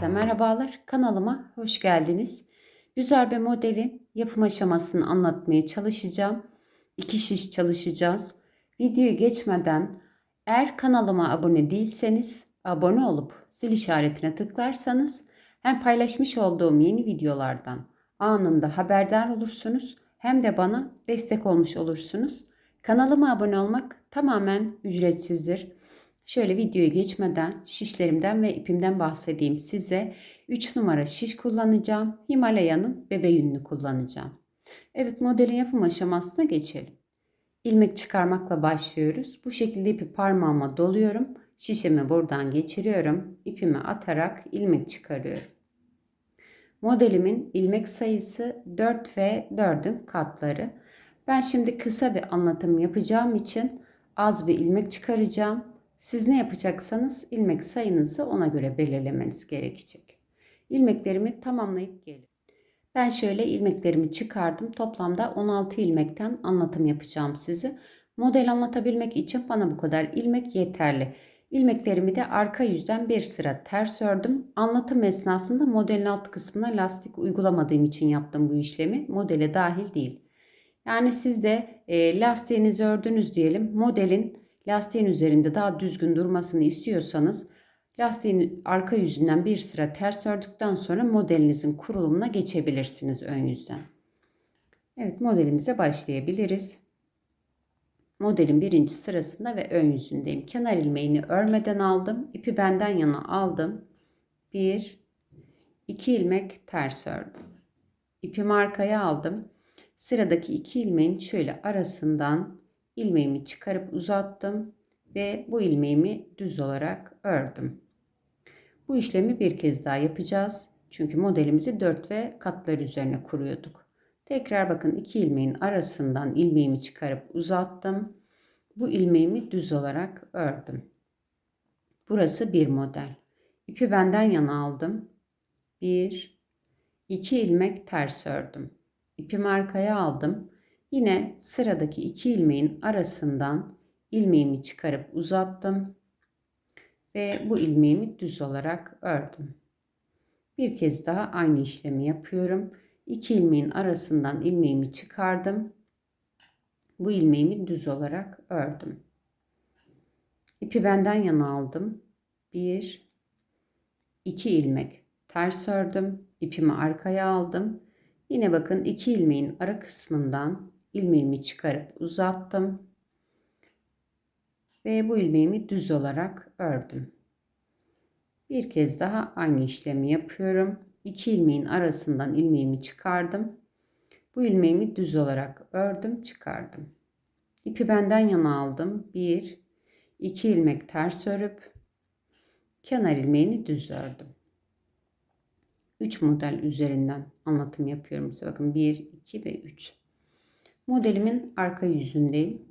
Herkese merhabalar. Kanalıma hoş geldiniz. Güzel bir modelin yapım aşamasını anlatmaya çalışacağım. İki şiş çalışacağız. Videoyu geçmeden eğer kanalıma abone değilseniz abone olup zil işaretine tıklarsanız hem paylaşmış olduğum yeni videolardan anında haberdar olursunuz hem de bana destek olmuş olursunuz. Kanalıma abone olmak tamamen ücretsizdir. Şöyle videoya geçmeden şişlerimden ve ipimden bahsedeyim size. 3 numara şiş kullanacağım. Himalaya'nın bebe yününü kullanacağım. Evet modelin yapım aşamasına geçelim. İlmek çıkarmakla başlıyoruz. Bu şekilde ipi parmağıma doluyorum. Şişimi buradan geçiriyorum. İpimi atarak ilmek çıkarıyorum. Modelimin ilmek sayısı 4 ve 4'ün katları. Ben şimdi kısa bir anlatım yapacağım için az bir ilmek çıkaracağım. Siz ne yapacaksanız ilmek sayınızı ona göre belirlemeniz gerekecek. İlmeklerimi tamamlayıp gelin. Ben şöyle ilmeklerimi çıkardım. Toplamda 16 ilmekten anlatım yapacağım size. Model anlatabilmek için bana bu kadar ilmek yeterli. İlmeklerimi de arka yüzden bir sıra ters ördüm. Anlatım esnasında modelin alt kısmına lastik uygulamadığım için yaptım bu işlemi. Modele dahil değil. Yani siz de e, lastiğinizi ördünüz diyelim. Modelin lastiğin üzerinde daha düzgün durmasını istiyorsanız lastiğin arka yüzünden bir sıra ters ördükten sonra modelinizin kurulumuna geçebilirsiniz ön yüzden. Evet modelimize başlayabiliriz. Modelin birinci sırasında ve ön yüzündeyim. Kenar ilmeğini örmeden aldım. İpi benden yana aldım. Bir, iki ilmek ters ördüm. İpimi arkaya aldım. Sıradaki iki ilmeğin şöyle arasından ilmeğimi çıkarıp uzattım ve bu ilmeğimi düz olarak ördüm. Bu işlemi bir kez daha yapacağız. Çünkü modelimizi dört ve katlar üzerine kuruyorduk. Tekrar bakın iki ilmeğin arasından ilmeğimi çıkarıp uzattım. Bu ilmeğimi düz olarak ördüm. Burası bir model. İpi benden yana aldım. Bir, iki ilmek ters ördüm. İpimi arkaya aldım. Yine sıradaki iki ilmeğin arasından ilmeğimi çıkarıp uzattım ve bu ilmeğimi düz olarak ördüm. Bir kez daha aynı işlemi yapıyorum. İki ilmeğin arasından ilmeğimi çıkardım. Bu ilmeğimi düz olarak ördüm. İpi benden yana aldım. Bir, iki ilmek ters ördüm. İpimi arkaya aldım. Yine bakın iki ilmeğin ara kısmından ilmeğimi çıkarıp uzattım. Ve bu ilmeğimi düz olarak ördüm. Bir kez daha aynı işlemi yapıyorum. İki ilmeğin arasından ilmeğimi çıkardım. Bu ilmeğimi düz olarak ördüm, çıkardım. İpi benden yana aldım. Bir, iki ilmek ters örüp kenar ilmeğini düz ördüm. 3 model üzerinden anlatım yapıyorum size. Bakın 1, 2 ve 3. Modelimin arka yüzündeyim.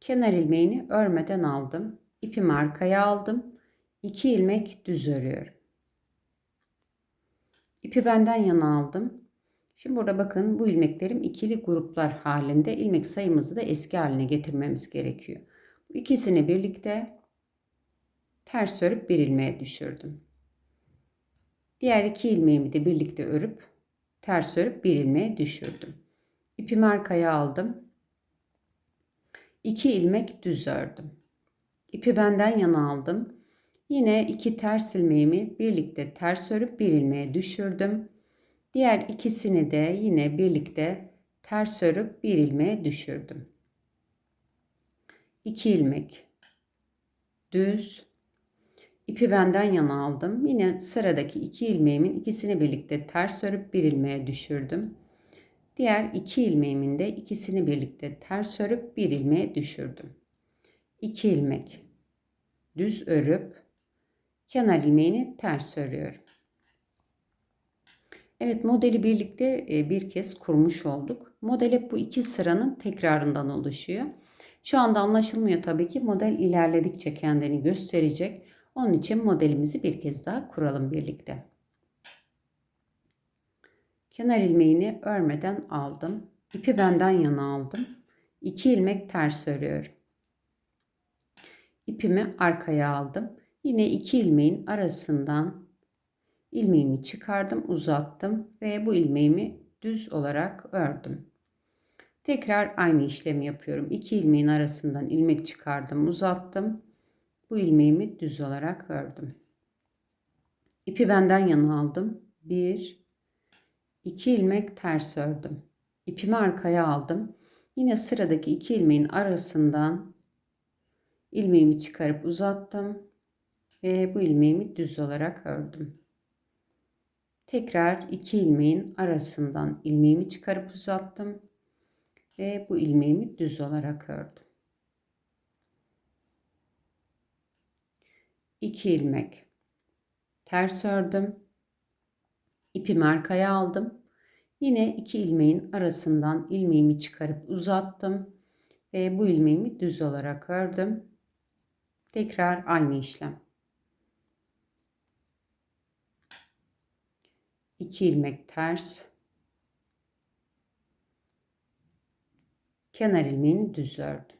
Kenar ilmeğini örmeden aldım. İpimi arkaya aldım. 2 ilmek düz örüyorum. İpi benden yana aldım. Şimdi burada bakın bu ilmeklerim ikili gruplar halinde ilmek sayımızı da eski haline getirmemiz gerekiyor. Bu ikisini birlikte ters örüp bir ilmeğe düşürdüm. Diğer iki ilmeğimi de birlikte örüp ters örüp bir ilmeğe düşürdüm. İpimi arkaya aldım. 2 ilmek düz ördüm. İpi benden yana aldım. Yine iki ters ilmeğimi birlikte ters örüp bir ilmeğe düşürdüm. Diğer ikisini de yine birlikte ters örüp bir ilmeğe düşürdüm. 2 ilmek düz İpi benden yana aldım. Yine sıradaki iki ilmeğimin ikisini birlikte ters örüp bir ilmeğe düşürdüm. Diğer iki ilmeğimin de ikisini birlikte ters örüp bir ilmeğe düşürdüm. 2 ilmek düz örüp kenar ilmeğini ters örüyorum. Evet modeli birlikte e, bir kez kurmuş olduk. Model hep bu iki sıranın tekrarından oluşuyor. Şu anda anlaşılmıyor tabii ki model ilerledikçe kendini gösterecek. Onun için modelimizi bir kez daha kuralım birlikte. Kenar ilmeğini örmeden aldım. İpi benden yana aldım. 2 ilmek ters örüyorum. İpimi arkaya aldım. Yine iki ilmeğin arasından ilmeğimi çıkardım, uzattım ve bu ilmeğimi düz olarak ördüm. Tekrar aynı işlemi yapıyorum. İki ilmeğin arasından ilmek çıkardım, uzattım. Bu ilmeğimi düz olarak ördüm. İpi benden yana aldım. Bir, iki ilmek ters ördüm. İpimi arkaya aldım. Yine sıradaki iki ilmeğin arasından ilmeğimi çıkarıp uzattım ve bu ilmeğimi düz olarak ördüm. Tekrar iki ilmeğin arasından ilmeğimi çıkarıp uzattım ve bu ilmeğimi düz olarak ördüm. 2 ilmek ters ördüm. İpimi arkaya aldım. Yine iki ilmeğin arasından ilmeğimi çıkarıp uzattım ve bu ilmeğimi düz olarak ördüm. Tekrar aynı işlem. 2 ilmek ters. Kenar ilmeğini düz ördüm.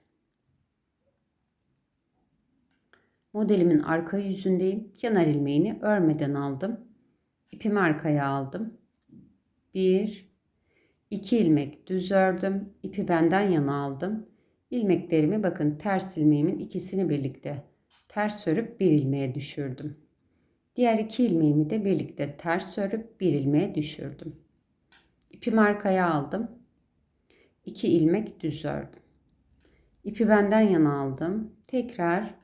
Modelimin arka yüzündeyim. Kenar ilmeğini örmeden aldım. İpimi arkaya aldım. 1 2 ilmek düz ördüm. İpi benden yana aldım. İlmeklerimi bakın ters ilmeğimin ikisini birlikte ters örüp bir ilmeğe düşürdüm. Diğer iki ilmeğimi de birlikte ters örüp bir ilmeğe düşürdüm. İpimi arkaya aldım. 2 ilmek düz ördüm. İpi benden yana aldım. Tekrar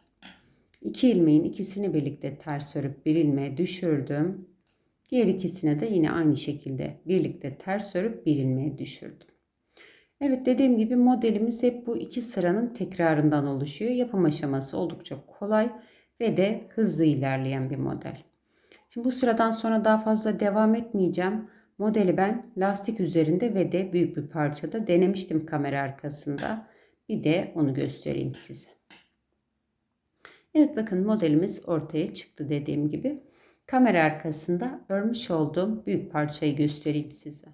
iki ilmeğin ikisini birlikte ters örüp bir ilmeğe düşürdüm. Diğer ikisine de yine aynı şekilde birlikte ters örüp bir ilmeğe düşürdüm. Evet dediğim gibi modelimiz hep bu iki sıranın tekrarından oluşuyor. Yapım aşaması oldukça kolay ve de hızlı ilerleyen bir model. Şimdi bu sıradan sonra daha fazla devam etmeyeceğim. Modeli ben lastik üzerinde ve de büyük bir parçada denemiştim kamera arkasında. Bir de onu göstereyim size. Evet bakın modelimiz ortaya çıktı dediğim gibi. Kamera arkasında örmüş olduğum büyük parçayı göstereyim size.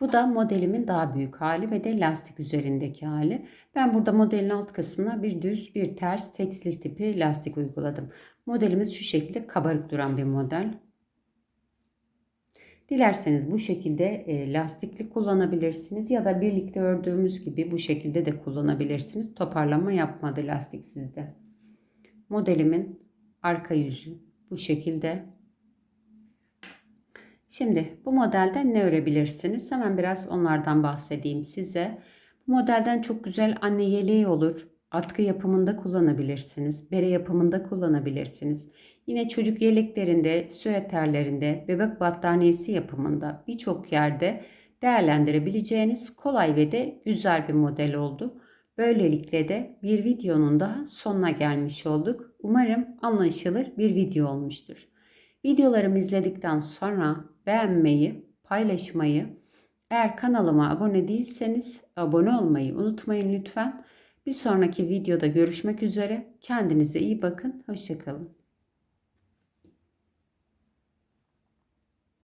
Bu da modelimin daha büyük hali ve de lastik üzerindeki hali. Ben burada modelin alt kısmına bir düz bir ters tekstil tipi lastik uyguladım. Modelimiz şu şekilde kabarık duran bir model. Dilerseniz bu şekilde e, lastikli kullanabilirsiniz ya da birlikte ördüğümüz gibi bu şekilde de kullanabilirsiniz. Toparlama yapmadı lastik sizde. Modelimin arka yüzü bu şekilde. Şimdi bu modelden ne örebilirsiniz? Hemen biraz onlardan bahsedeyim size. Bu modelden çok güzel anne yeleği olur. Atkı yapımında kullanabilirsiniz. Bere yapımında kullanabilirsiniz. Yine çocuk yeleklerinde, süeterlerinde, bebek battaniyesi yapımında birçok yerde değerlendirebileceğiniz kolay ve de güzel bir model oldu. Böylelikle de bir videonun daha sonuna gelmiş olduk. Umarım anlaşılır bir video olmuştur. Videolarımı izledikten sonra beğenmeyi, paylaşmayı, eğer kanalıma abone değilseniz abone olmayı unutmayın lütfen. Bir sonraki videoda görüşmek üzere. Kendinize iyi bakın. Hoşçakalın.